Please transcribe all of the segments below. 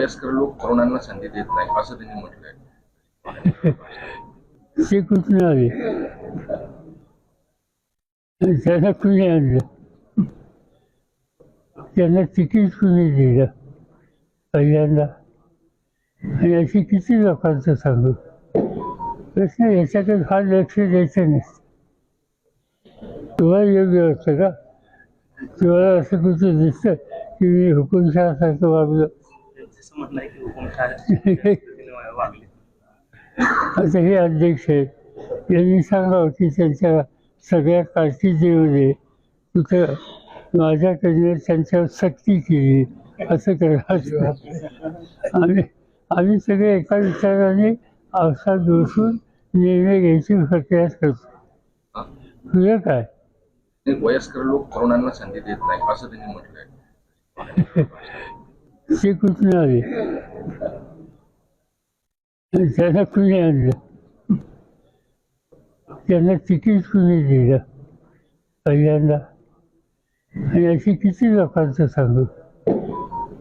वयस्कर लोक तरुणांना संधी देत नाही असं त्यांनी म्हटलंय. ते कुठून आले? त्यांना कुणी आणलं? त्यांना तिकीट कुणी दिलं? पहिल्यांदा. आणि अशी किती लोकांचं सांगू? प्रश्न याच्याकडे फार लक्ष द्यायचं नसतं तुम्हाला योग्य वाटतं का? तुम्हाला असं कुठं दिसतं की मी हुकुमशहासारखं वागलं? जसं म्हणणं आहे की हुकुमशाह पद्धतीने वागले. आता हे अध्यक्ष आहेत. यांनी सांगावं की त्यांच्या सगळ्या कारकिर्दीमध्ये कुठं माझ्याकडनं त्यांच्यावर सक्ती केली असं करावं आम्ही आम्ही सगळे एका विचाराने अवसा दोषून निर्णय घ्यायची प्रक्रिया करतो. तुझं काय? वयस्कर लोक तरुणांना संधी देत नाही असं त्यांनी म्हटलंय. ते कुठून आले त्यांना कुणी आणलं त्यांना तिकीट कुणी दिलं पहिल्यांदा आणि अशी किती लोकांचं सांगू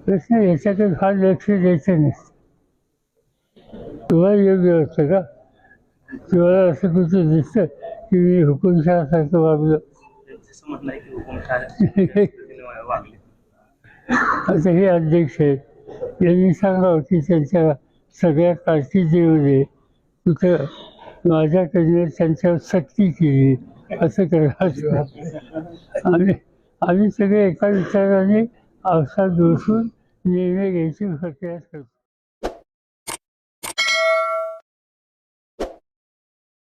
प्रश्न याच्याकडे फार लक्ष द्यायचं नसतं तुम्हाला योग्य वाटतं का तुम्हाला असं कुठं दिसतं की मी हुकुमशहासारखं वागलं आता हे अध्यक्ष आहेत यांनी सांगावं की त्यांच्या सगळ्या कारकिर्दीमध्ये कुठं माझ्याकडनं त्यांच्यावर सक्ती केली असं करायचं आम्ही आम्ही सगळे एका विचाराने अवसा बसून निर्णय घ्यायची प्रक्रिया करतो.